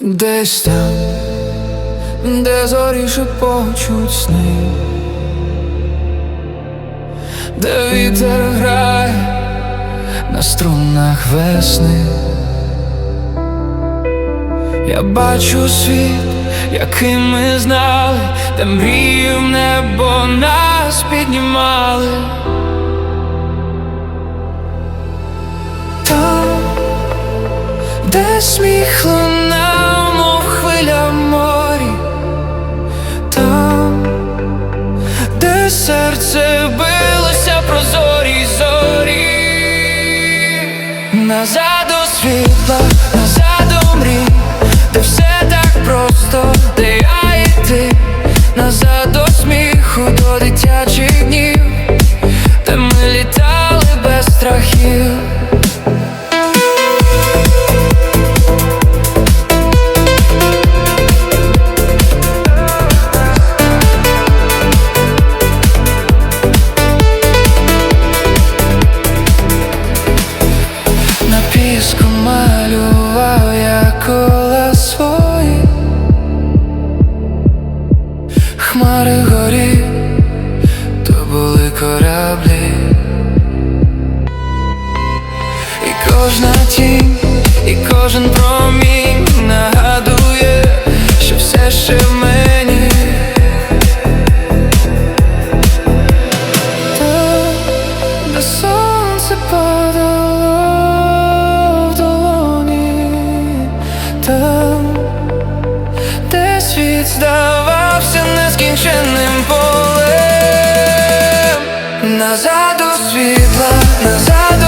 Десь там, де зорі шепочуть сни, де вітер грає на струнах весни. Я бачу світ, який ми знали, де мрії в небо нас піднімали. Там, де сміх лунав, серце билося прозорі зорі, назад у світла, кожна тінь, і кожен промінь нагадує, що все ще в мені. Там, де сонце падало в долоні, там, де світ здавався нескінченним полем, назад до світла, назад